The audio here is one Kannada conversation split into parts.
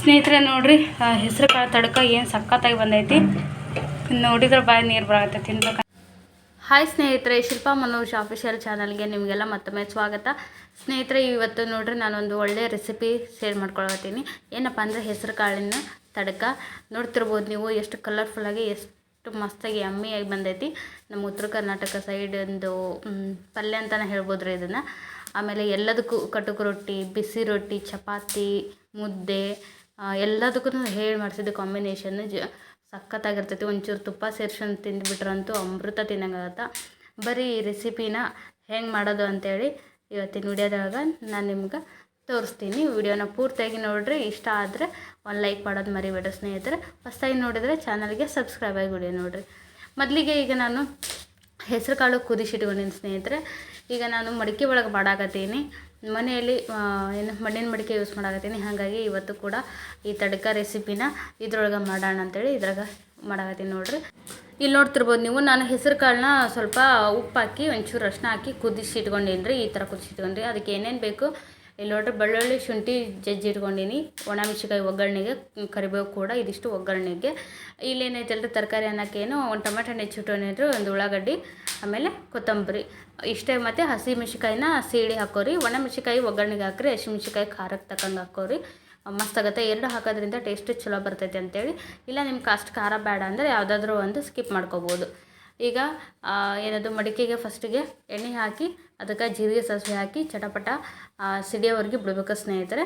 ಸ್ನೇಹಿತರೆ, ನೋಡ್ರಿ ಹೆಸರು ಕಾಳು ತಡ್ಕ ಏನು ಸಕ್ಕತ್ತಾಗಿ ಬಂದೈತಿ. ನೋಡಿದ್ರೆ ಬಾಯಿ ನೀರು ಬರತ್ತೆ, ತಿನ್ಬೇಕು. ಹಾಯ್ ಸ್ನೇಹಿತರೆ, ಶಿಲ್ಪಾ ಮನೋಜ್ ಆಫಿಷಿಯಲ್ ಚಾನಲ್ಗೆ ನಿಮಗೆಲ್ಲ ಮತ್ತೊಮ್ಮೆ ಸ್ವಾಗತ. ಸ್ನೇಹಿತರೆ, ಇವತ್ತು ನೋಡ್ರಿ, ನಾನೊಂದು ಒಳ್ಳೆಯ ರೆಸಿಪಿ ಶೇರ್ ಮಾಡ್ಕೊಳತ್ತೀನಿ ಏನಪ್ಪ ಅಂದರೆ, ಹೆಸರು ಕಾಳಿನ ತಡಕ. ನೋಡ್ತಿರ್ಬೋದು ನೀವು ಎಷ್ಟು ಕಲರ್ಫುಲ್ಲಾಗಿ ಎಷ್ಟು ಮಸ್ತಾಗಿ ಯಮ್ಮಿಯಾಗಿ ಬಂದೈತಿ. ನಮ್ಮ ಉತ್ತರ ಕರ್ನಾಟಕ ಸೈಡ್ ಒಂದು ಪಲ್ಯ ಅಂತಲೇ ಹೇಳ್ಬೋದು ರೀ ಇದನ್ನು. ಆಮೇಲೆ ಎಲ್ಲದಕ್ಕೂ ಕಟುಕು ರೊಟ್ಟಿ, ಬಿಸಿ ರೊಟ್ಟಿ, ಚಪಾತಿ, ಮುದ್ದೆ ಎಲ್ಲದಕ್ಕೂ ಹೇಳಿ ಮಾಡಿಸಿದ್ದು ಕಾಂಬಿನೇಷನ್ ಜ ಸಖತ್ತಾಗಿರ್ತೈತಿ. ಒಂಚೂರು ತುಪ್ಪ ಸೇರ್ಸ್ಕೊಂಡು ತಿಂದುಬಿಟ್ರಂತೂ ಅಮೃತ ತಿನ್ನಂಗಾಗತ್ತೆ? ಬರೀ ಈ ರೆಸಿಪಿನ ಹೆಂಗೆ ಮಾಡೋದು ಅಂತೇಳಿ ಇವತ್ತಿನ ವಿಡಿಯೋದಾಗ ನಾನು ನಿಮ್ಗೆ ತೋರಿಸ್ತೀನಿ. ವಿಡಿಯೋನ ಪೂರ್ತಿಯಾಗಿ ನೋಡಿರಿ. ಇಷ್ಟ ಆದರೆ ಒಂದು ಲೈಕ್ ಮಾಡೋದು ಮರಿಬೇಡ ಸ್ನೇಹಿತರೆ. ಫಸ್ಟಾಗಿ ನೋಡಿದರೆ ಚಾನಲ್ಗೆ ಸಬ್ಸ್ಕ್ರೈಬ್ ಆಗಿ ವಿಡಿಯೋ ನೋಡಿರಿ. ಮೊದಲಿಗೆ ಈಗ ನಾನು ಹೆಸರುಕಾಳು ಕುದಿಸಿಟ್ಕೊಂಡಿನಿ ಸ್ನೇಹಿತರೆ. ಈಗ ನಾನು ಮಡಿಕೆ ಒಳಗೆ ಮಾಡಾಕತ್ತೀನಿ. ಮನೆಯಲ್ಲಿ ಏನು ಮಣ್ಣಿನ ಮಡಿಕೆ ಯೂಸ್ ಮಾಡಾಕತ್ತೀನಿ. ಹಾಗಾಗಿ ಇವತ್ತು ಕೂಡ ಈ ತಡ್ಕ ರೆಸಿಪಿನ ಇದ್ರೊಳಗೆ ಮಾಡೋಣ ಅಂತೇಳಿ ಇದ್ರಾಗ ಮಾಡಾಕತ್ತೀನಿ ನೋಡ್ರಿ. ಇಲ್ಲಿ ನೋಡ್ತಿರ್ಬೋದು ನೀವು, ನಾನು ಹೆಸರು ಕಾಳನ್ನ ಸ್ವಲ್ಪ ಉಪ್ಪು ಹಾಕಿ ಒಂಚೂರು ಅರ್ಶಿನ ಹಾಕಿ ಕುದಿಸಿ ಇಟ್ಕೊಂಡಿನಿ ಈ ಥರ ಕುದಿಸಿ ಇಟ್ಕೊಂಡ್ರಿ ಅದಕ್ಕೆ ಏನೇನು ಬೇಕು ಇಲ್ಲಿ ನೋಡ್ರಿ ಬೆಳ್ಳುಳ್ಳಿ ಶುಂಠಿ ಜಜ್ಜಿ ಇಟ್ಕೊಂಡಿನಿ. ಒಣ ಮೆಣಸಿನ್ಕಾಯಿ ಒಗ್ಗರಣೆಗೆ, ಕರಿಬೇವು ಕೂಡ ಇದಿಷ್ಟು ಒಗ್ಗರಣೆಗೆ. ಇಲ್ಲಿ ಏನೈತಲ್ರಿ ತರಕಾರಿ ಅನ್ನೋಕ್ಕೇನು, ಒಂದು ಟೊಮೆಟೊ ಹಣ್ಣು ಹೆಚ್ಚಿಟ್ಟು ಒಂದು ಉಳ್ಳಾಗಡ್ಡಿ, ಆಮೇಲೆ ಕೊತ್ತಂಬರಿ. ಇಷ್ಟೇ ಮತ್ತು ಹಸಿ ಮೆಣಸಿಕಾಯಿನ ಸೀಳಿ ಹಾಕೋರಿ. ಒಣ ಮೆಣಸಿನ್ಕಾಯಿ ಒಗ್ಗರಣೆಗೆ ಹಾಕ್ರಿ, ಹಸಿ ಮೆಣಸಿಕಾಯಿ ಖಾರಕ್ಕೆ ತಕ್ಕಂಗೆ ಹಾಕೋರಿ. ಮಸ್ತ್ ಆಗುತ್ತೆ. ಎರಡು ಹಾಕೋದ್ರಿಂದ ಟೇಸ್ಟ್ ಚಲೋ ಬರ್ತೈತೆ ಅಂತೇಳಿ. ಇಲ್ಲ ನಿಮ್ಗೆ ಅಷ್ಟು ಖಾರ ಬೇಡ ಅಂದರೆ ಯಾವುದಾದ್ರೂ ಒಂದು ಸ್ಕಿಪ್ ಮಾಡ್ಕೋಬೋದು. ಈಗ ಏನದು ಮಡಿಕೆಗೆ ಫಸ್ಟಿಗೆ ಎಣ್ಣೆ ಹಾಕಿ, ಅದಕ್ಕೆ ಜೀರಿಗೆ, ಸಾಸಿವೆ ಹಾಕಿ ಚಟಪಟ ಸಿಡಿಯೋವರೆಗೆ ಬಿಡ್ಬೇಕು ಸ್ನೇಹಿತರೆ.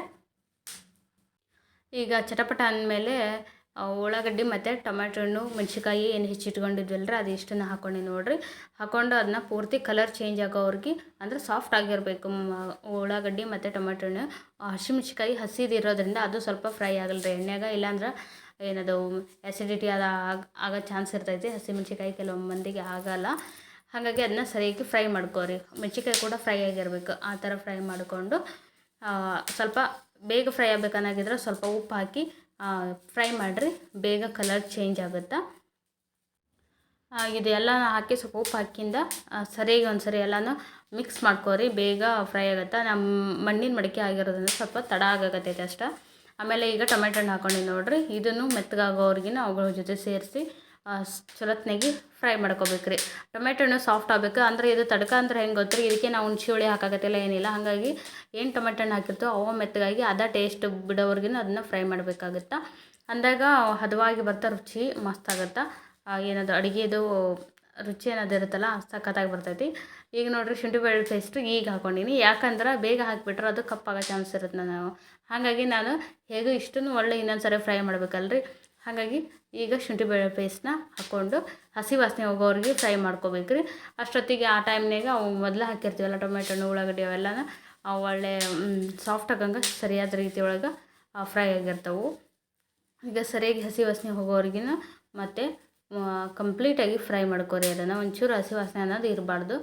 ಈಗ ಚಟಪಟ ಅಂದಮೇಲೆ ಉಳ್ಳಾಗಡ್ಡಿ ಮತ್ತು ಟೊಮ್ಯಾಟೊ ಹಣ್ಣು ಮೆಣಸಿಕಾಯಿ ಏನು ಹೆಚ್ಚಿಟ್ಕೊಂಡಿದ್ವಲ್ರಿ, ಅದು ಇಷ್ಟನ್ನು ಹಾಕ್ಕೊಂಡು ನೋಡಿರಿ. ಹಾಕ್ಕೊಂಡು ಅದನ್ನ ಪೂರ್ತಿ ಕಲರ್ ಚೇಂಜ್ ಆಗೋವ್ರಿಗೆ, ಅಂದರೆ ಸಾಫ್ಟ್ ಆಗಿರಬೇಕು ಉಳ್ಳಾಗಡ್ಡಿ ಮತ್ತು ಟೊಮ್ಯಾಟೊ ಹಣ್ಣು. ಹಸಿಮೆಣ್ಸಿಕಾಯಿ ಹಸಿದಿರೋದ್ರಿಂದ ಅದು ಸ್ವಲ್ಪ ಫ್ರೈ ಆಗಲ್ರಿ. ಎಣ್ಣೆಗೆ ಇಲ್ಲಾಂದ್ರೆ ಏನದು ಆ್ಯಸಿಡಿಟಿ ಅದು ಆಗ ಚಾನ್ಸ್ ಇರ್ತೈತಿ. ಹಸಿಮೆಣ್ಸಿಕಾಯಿ ಕೆಲವೊಂದು ಮಂದಿಗೆ ಆಗಲ್ಲ. ಹಾಗಾಗಿ ಅದನ್ನ ಸರಿಯಾಗಿ ಫ್ರೈ ಮಾಡ್ಕೋರಿ ಮೆಣಸಿಕಾಯಿ ಕೂಡ ಫ್ರೈ ಆಗಿರಬೇಕು. ಆ ಥರ ಫ್ರೈ ಮಾಡಿಕೊಂಡು ಸ್ವಲ್ಪ ಬೇಗ ಫ್ರೈ ಆಗಬೇಕನ್ನಾಗಿದ್ರೆ ಸ್ವಲ್ಪ ಉಪ್ಪು ಹಾಕಿ ಫ್ರೈ ಮಾಡಿರಿ. ಬೇಗ ಕಲರ್ ಚೇಂಜ್ ಆಗುತ್ತಾ? ಇದೆಲ್ಲ ಹಾಕಿ ಸ್ವಲ್ಪ ಉಪ್ಪು ಹಾಕಿಂದ ಸರಿಯಾಗಿ ಒಂದು ಸರಿ ಎಲ್ಲನೂ ಮಿಕ್ಸ್ ಮಾಡ್ಕೋರಿ ಬೇಗ ಫ್ರೈ ಆಗುತ್ತೆ? ನಮ್ಮ ಮಣ್ಣಿನ ಮಡಿಕೆ ಆಗಿರೋದ್ರಿಂದ ಸ್ವಲ್ಪ ತಡ ಆಗಕತ್ತೈತೆ ಅಷ್ಟೇ. ಆಮೇಲೆ ಈಗ ಟೊಮೆಟೊ ಹಣ್ಣು ಹಾಕೊಂಡು ನೋಡಿರಿ. ಇದನ್ನು ಮೆತ್ತಗಾಗೋವರೆಗಿನ ಅವುಗಳ ಜೊತೆ ಸೇರಿಸಿ ಚಲೋತ್ನಾಗಿ ಫ್ರೈ ಮಾಡ್ಕೋಬೇಕ್ರಿ. ಟೊಮೆಟೊ ಹಣ್ಣು ಸಾಫ್ಟ್ ಆಗಬೇಕು. ಅಂದರೆ ಇದು ತಡಕ ಅಂದ್ರೆ ಹೆಂಗೆ ಗೊತ್ತ್ರಿ? ಇದಕ್ಕೆ ನಾವು ಹುಣ್ಸೆ ಹುಳಿ ಹಾಕಾಕತ್ತಿಲ್ಲ, ಏನಿಲ್ಲ. ಹಾಗಾಗಿ ಏನು ಟೊಮೆಟೊ ಹಣ್ಣು ಹಾಕಿರ್ತೋ ಅವು ಮೆತ್ತಗಾಗಿ ಅದ ಟೇಸ್ಟ್ ಬಿಡೋವರೆಗಿನ ಅದನ್ನು ಫ್ರೈ ಮಾಡಬೇಕಾಗತ್ತೆ. ಅಂದಾಗ ಹದವಾಗಿ ಬರ್ತಾ ರುಚಿ ಮಸ್ತ್ ಆಗುತ್ತೆ. ಏನದು, ಅಡುಗೆದು ರುಚಿ ಅನ್ನೋದು ಇರುತ್ತಲ್ಲ, ಸಖತ್ತಾಗಿ ಬರ್ತೈತಿ. ಈಗ ನೋಡಿರಿ ಶುಂಠಿ ಬೆಳ್ಳುಳ್ಳಿ ಪೇಸ್ಟು ಈಗ ಹಾಕ್ಕೊಂಡೀನಿ ಯಾಕಂದ್ರೆ ಬೇಗ ಹಾಕಿಬಿಟ್ರೆ ಅದು ಕಪ್ಪಾಗೋ ಚಾನ್ಸ್ ಇರುತ್ತೆ ನಾವು. ಹಾಗಾಗಿ ನಾನು ಹೇಗೂ ಇಷ್ಟನ್ನು ಒಳ್ಳೆ ಇನ್ನೊಂದು ಸರಿ ಫ್ರೈ ಮಾಡ್ಬೇಕಲ್ರಿ. ಹಾಗಾಗಿ ಈಗ ಶುಂಠಿ ಬೆಳ್ಳುಳ್ಳಿ ಪೇಸ್ಟ್ನ ಹಾಕ್ಕೊಂಡು ಹಸಿ ವಾಸನೆ ಹೋಗೋರಿಗೆ ಫ್ರೈ ಮಾಡ್ಕೋಬೇಕ್ರಿ. ಅಷ್ಟೊತ್ತಿಗೆ ಆ ಟೈಮ್ನಾಗ ಅವು ಮೊದಲು ಹಾಕಿರ್ತೀವಲ್ಲ ಟೊಮೆಟೊ ಹಣ್ಣು, ಉಳ್ಳಾಗಡ್ಡಿ ಅವೆಲ್ಲನ ಅವು ಒಳ್ಳೆ ಸಾಫ್ಟ್ ಆಗಂಗೆ ಸರಿಯಾದ ರೀತಿ ಒಳಗೆ ಫ್ರೈ ಆಗಿರ್ತವೆ. ಈಗ ಸರಿಯಾಗಿ ಹಸಿ ವಾಸನೆ ಹೋಗೋವರೆಗಿನ ಮತ್ತು ಕಂಪ್ಲೀಟಾಗಿ ಫ್ರೈ ಮಾಡ್ಕೊರಿ ಅದನ್ನು. ಒಂಚೂರು ಹಸಿ ವಾಸನೆ ಅನ್ನೋದು ಇರಬಾರ್ದು.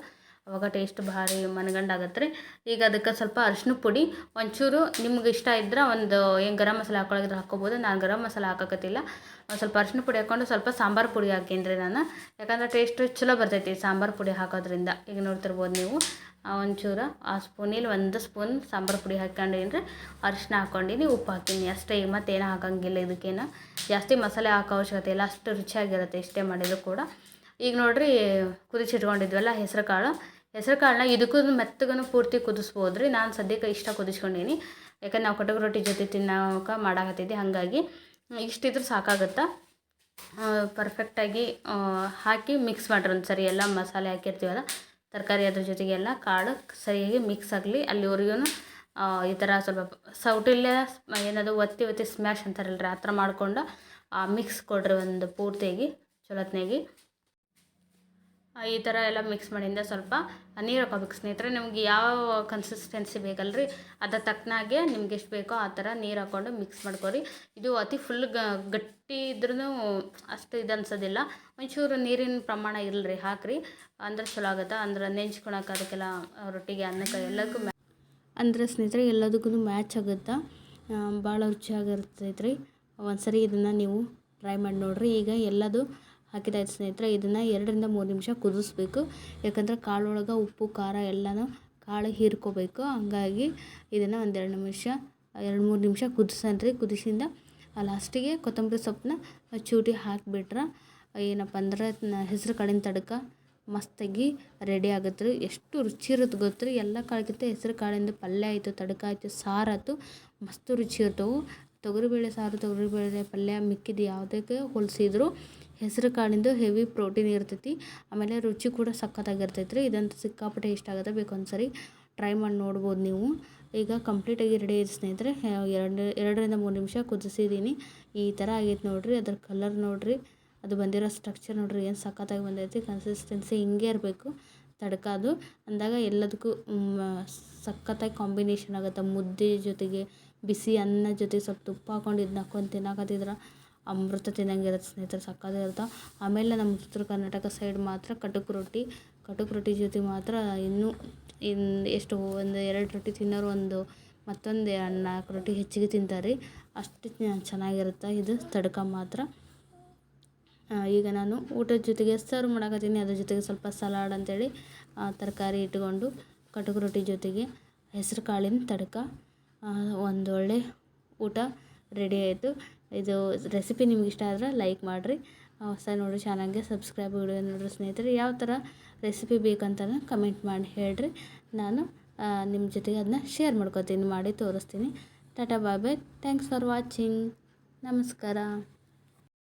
ಅವಾಗ ಟೇಸ್ಟ್ ಭಾರಿ ಮನಗಂಡಾಗತ್ತೆ ರೀ. ಈಗ ಅದಕ್ಕೆ ಸ್ವಲ್ಪ ಅರಿಶಿನ ಪುಡಿ, ಒಂಚೂರು ನಿಮ್ಗೆ ಇಷ್ಟ ಇದ್ರೆ ಒಂದು ಏನು ಗರಂ ಮಸಾಲೆ ಹಾಕೊಳ್ಳೋದ್ರೆ ಹಾಕ್ಕೊಬೋದು. ನಾನು ಗರಂ ಮಸಾಲೆ ಹಾಕಕತ್ತಿಲ್ಲ. ಸ್ವಲ್ಪ ಅರಿಶಿನ ಪುಡಿ ಹಾಕ್ಕೊಂಡು ಸ್ವಲ್ಪ ಸಾಂಬಾರು ಪುಡಿ ಹಾಕೀನಿ ನಾನು. ಯಾಕಂದ್ರೆ ಟೇಸ್ಟ್ ಚಲೋ ಬರ್ತೈತಿ ಸಾಂಬಾರು ಪುಡಿ ಹಾಕೋದ್ರಿಂದ. ಈಗ ನೋಡ್ತಿರ್ಬೋದು ನೀವು. ಒಂಚೂರು ಆ ಸ್ಪೂನಿಲ್ಲಿ ಒಂದು ಸ್ಪೂನ್ ಸಾಂಬಾರು ಪುಡಿ ಹಾಕ್ಕೊಂಡೇನ್ರಿ ಅರಿಶಿನ ಹಾಕ್ಕೊಂಡಿನಿ ಉಪ್ಪು ಹಾಕ್ತೀನಿ. ಅಷ್ಟೇ ಮತ್ತೆ ಮತ್ತೇನು ಹಾಕಂಗಿಲ್ಲ ಇದಕ್ಕೇನು. ಜಾಸ್ತಿ ಮಸಾಲೆ ಹಾಕೋ ಅವಶ್ಯಕತೆ ಇಲ್ಲ, ಅಷ್ಟು ರುಚಿಯಾಗಿರುತ್ತೆ ಇಷ್ಟೇ ಮಾಡಿದ್ರು ಕೂಡ. ಈಗ ನೋಡಿರಿ, ಕುದಿಸಿಟ್ಕೊಂಡಿದ್ವಲ್ಲ ಹೆಸರು ಕಾಳು ಹೆಸರು ಕಾಳನ್ನ ಇದಕ್ಕೂ ಮೆತ್ತಗೂ ಪೂರ್ತಿ ಕುದಿಸ್ಬೋದು ರೀ ನಾನು ಸದ್ಯಕ್ಕೆ ಇಷ್ಟ ಕುದಿಸ್ಕೊಂಡೀನಿ. ಯಾಕಂದ್ರೆ ನಾವು ಕಟಕ್ ರೊಟ್ಟಿ ಜೊತೆ ತಿನ್ನೋಕೆ ಮಾಡಾಕತ್ತಿದ್ದೆ, ಹಾಗಾಗಿ ಇಷ್ಟಿದ್ರೂ ಸಾಕಾಗುತ್ತಾ. ಪರ್ಫೆಕ್ಟಾಗಿ ಹಾಕಿ ಮಿಕ್ಸ್ ಮಾಡಿರಿ ಒಂದು ಸರಿ ಎಲ್ಲ ಮಸಾಲೆ ಹಾಕಿರ್ತೀವಲ್ಲ ತರಕಾರಿ ಅದ್ರ ಜೊತೆಗೆ ಎಲ್ಲ ಕಾಳು ಸರಿಯಾಗಿ ಮಿಕ್ಸ್ ಆಗಲಿ ಅಲ್ಲಿವರೆಗೂ ಈ ಥರ ಸ್ವಲ್ಪ ಸೌಟಿಲ್ಲೇ ಏನದು ಒತ್ತಿ ಒತ್ತಿ ಸ್ಮ್ಯಾಶ್ ಅಂತಾರಲ್ಲ ರೀ ಆ ಥರ ಮಾಡಿಕೊಂಡು ಮಿಕ್ಸ್ ಕೊಡ್ರಿ ಒಂದು ಪೂರ್ತಿಯಾಗಿ ಚಲೋತ್ನಾಗಿ ಈ ಥರ ಎಲ್ಲ ಮಿಕ್ಸ್ ಮಾಡಿಂದ ಸ್ವಲ್ಪ ನೀರು ಹಾಕೋಬೇಕು ಸ್ನೇಹಿತರೆ. ನಿಮ್ಗೆ ಯಾವ ಕನ್ಸಿಸ್ಟೆನ್ಸಿ ಬೇಕಲ್ರಿ, ಅದ ತಕ್ಕನಾಗೆ ನಿಮ್ಗೆ ಎಷ್ಟು ಬೇಕೋ ಆ ಥರ ನೀರು ಹಾಕ್ಕೊಂಡು ಮಿಕ್ಸ್ ಮಾಡ್ಕೊರಿ ಇದು ಅತಿ ಫುಲ್ ಗಟ್ಟಿ ಇದ್ರೂ ಅಷ್ಟು ಇದು ಅನ್ಸೋದಿಲ್ಲ. ಒಂಚೂರು ನೀರಿನ ಪ್ರಮಾಣ ಇರಲ್ರಿ ಹಾಕ್ರಿ. ಅಂದ್ರೆ ಚಲೋ ಆಗುತ್ತೆ? ಅಂದ್ರೆ ನೆಂಚ್ಕೊಳಕ್ಕೆ ಅದಕ್ಕೆಲ್ಲ ರೊಟ್ಟಿಗೆ, ಅನ್ನಕ್ಕೆ ಎಲ್ಲದಕ್ಕೂ ಮ್ಯಾ ಅಂದರೆ ಸ್ನೇಹಿತರೆ ಎಲ್ಲದಕ್ಕೂ ಮ್ಯಾಚ್ ಆಗುತ್ತಾ? ಭಾಳ ರುಚಿಯಾಗಿರ್ತೈತೆ ರೀ ಒಂದು ಸರಿ ಇದನ್ನು ನೀವು ಟ್ರೈ ಮಾಡಿ ನೋಡಿರಿ. ಈಗ ಎಲ್ಲದು ಹಾಕಿದಾಯ್ತು ಸ್ನೇಹಿತರೆ, ಇದನ್ನು ಎರಡರಿಂದ ಮೂರು ನಿಮಿಷ ಕುದಿಸ್ಬೇಕು. ಯಾಕಂದ್ರೆ ಕಾಳೊಳಗೆ ಉಪ್ಪು, ಖಾರ ಎಲ್ಲನೂ ಕಾಳು ಹೀರ್ಕೋಬೇಕು. ಹಂಗಾಗಿ ಇದನ್ನು ಒಂದೆರಡು ನಿಮಿಷ, ಎರಡು ಮೂರು ನಿಮಿಷ ಕುದಿಸನ್ರಿ. ಕುದಿಸಿಂದ ಲಾಸ್ಟಿಗೆ ಕೊತ್ತಂಬರಿ ಸೊಪ್ಪನ್ನ ಚೂಟಿ ಹಾಕಿಬಿಟ್ರೆ ಏನಪ್ಪ ಅಂದ್ರೆ ಹೆಸರು ಕಾಳಿನ ತಡಕ ಮಸ್ತಾಗಿ ರೆಡಿ ಆಗುತ್ತೆ ರೀ ಎಷ್ಟು ರುಚಿ ಇರುತ್ತೆ ಗೊತ್ತು ಎಲ್ಲ ಕಾಳಿಗಿಂತ ಹೆಸರು ಕಾಳಿಂದ ಪಲ್ಯ ಆಯಿತು, ತಡಕ ಆಯಿತು, ಸಾರು ಆಯ್ತು, ಮಸ್ತ್ ರುಚಿ ಇರ್ತವೆ. ತೊಗರಿಬೇಳೆ ಸಾರು, ತೊಗರಿಬೇಳೆ ಪಲ್ಯ ಮಿಕ್ಕಿದ್ದು ಯಾವುದಕ್ಕೆ ಹೋಲಿಸಿದ್ರು ಹೆಸ್ರು ಕಾಳಿಂದು ಹೆವಿ ಪ್ರೋಟೀನ್ ಇರ್ತೈತಿ. ಆಮೇಲೆ ರುಚಿ ಕೂಡ ಸಖತ್ತಾಗಿರ್ತೈತೆ ರೀ ಇದಂತ ಸಿಕ್ಕಾಪಟ್ಟೆ ಇಷ್ಟ ಆಗುತ್ತೆ. ಬೇಕು ಒಂದ್ಸರಿ ಟ್ರೈ ಮಾಡಿ ನೋಡ್ಬೋದು ನೀವು. ಈಗ ಕಂಪ್ಲೀಟಾಗಿ ರೆಡಿ ಆಯ್ತು ಸ್ನೇಹಿತರೆ ಎರಡು, ಎರಡರಿಂದ ಮೂರು ನಿಮಿಷ ಕುದಿಸಿದ್ದೀನಿ ಈ ಥರ ಆಗೈತೆ ನೋಡಿರಿ. ಅದ್ರ ಕಲರ್ ನೋಡಿರಿ. ಅದು ಬಂದಿರೋ ಸ್ಟ್ರಕ್ಚರ್ ನೋಡಿರಿ. ಏನು ಸಖತ್ತಾಗಿ ಬಂದೈತಿ. ಕನ್ಸಿಸ್ಟೆನ್ಸಿ ಹಿಂಗೆ ಇರಬೇಕು. ತಡ್ಕ ಅದು. ಅಂದಾಗ ಎಲ್ಲದಕ್ಕೂ ಸಖತ್ತಾಗಿ ಕಾಂಬಿನೇಷನ್ ಆಗುತ್ತೆ. ಮುದ್ದೆ ಜೊತೆಗೆ ಬಿಸಿ ಅನ್ನ ಜೊತೆಗೆ ಸ್ವಲ್ಪ ತುಪ್ಪ ಹಾಕೊಂಡು ಇದು ಹಾಕೊಂಡು ತಿನ್ನಕತ್ತಿದ್ರೆ ಅಮೃತ ತಿನ್ನಂಗೆ ಇರುತ್ತೆ ಸ್ನೇಹಿತರೆ ಸಖತ್ತಾಗಿರುತ್ತೆ ಆಮೇಲೆ ನಮ್ಮ ಉತ್ತರ ಕರ್ನಾಟಕ ಸೈಡ್ ಮಾತ್ರ ಕಟಕ್ ರೊಟ್ಟಿ. ಕಟಕ್ ರೊಟ್ಟಿ ಜೊತೆ ಮಾತ್ರ ಇನ್ನೂ ಇನ್ನು ಎಷ್ಟು ಒಂದು ಎರಡು ರೊಟ್ಟಿ ತಿನ್ನೋರು ಒಂದು ಮತ್ತೊಂದು ನಾಲ್ಕು ರೊಟ್ಟಿ ಹೆಚ್ಚಿಗೆ ತಿಂತಾರೆ. ಅಷ್ಟು ಚೆನ್ನಾಗಿರುತ್ತೆ. ಇದು ತಡ್ಕ ಮಾತ್ರ. ಈಗ ನಾನು ಊಟದ ಜೊತೆಗೆ ಸರ್ವ್ ಮಾಡಕತ್ತೀನಿ. ಅದ್ರ ಜೊತೆಗೆ ಸ್ವಲ್ಪ ಸಲಾಡ್ ಅಂತೇಳಿ ತರಕಾರಿ ಇಟ್ಕೊಂಡು ಕಟಕ್ ರೊಟ್ಟಿ ಜೊತೆಗೆ ಹೆಸರು ಕಾಳಿನ ತಡ್ಕ ಒಂದೊಳ್ಳೆ ಊಟ ರೆಡಿ ಆಯಿತು. ಇದು ರೆಸಿಪಿ ನಿಮ್ಗೆ ಇಷ್ಟ ಆದರೆ ಲೈಕ್ ಮಾಡಿರಿ. ಹೊಸ ನೋಡಿ ಚಾನಲ್ಗೆ ಸಬ್ಸ್ಕ್ರೈಬ್ ವಿಡಿಯೋ ನೋಡಿರಿ ಸ್ನೇಹಿತರೆ. ಯಾವ ಥರ ರೆಸಿಪಿ ಬೇಕಂತ ಕಮೆಂಟ್ ಮಾಡಿ ಹೇಳಿರಿ. ನಾನು ನಿಮ್ಮ ಜೊತೆಗೆ ಅದನ್ನ ಶೇರ್ ಮಾಡ್ಕೊತೀನಿ, ಮಾಡಿ ತೋರಿಸ್ತೀನಿ. Tata bye bye thanks for watching ನಮಸ್ಕಾರ.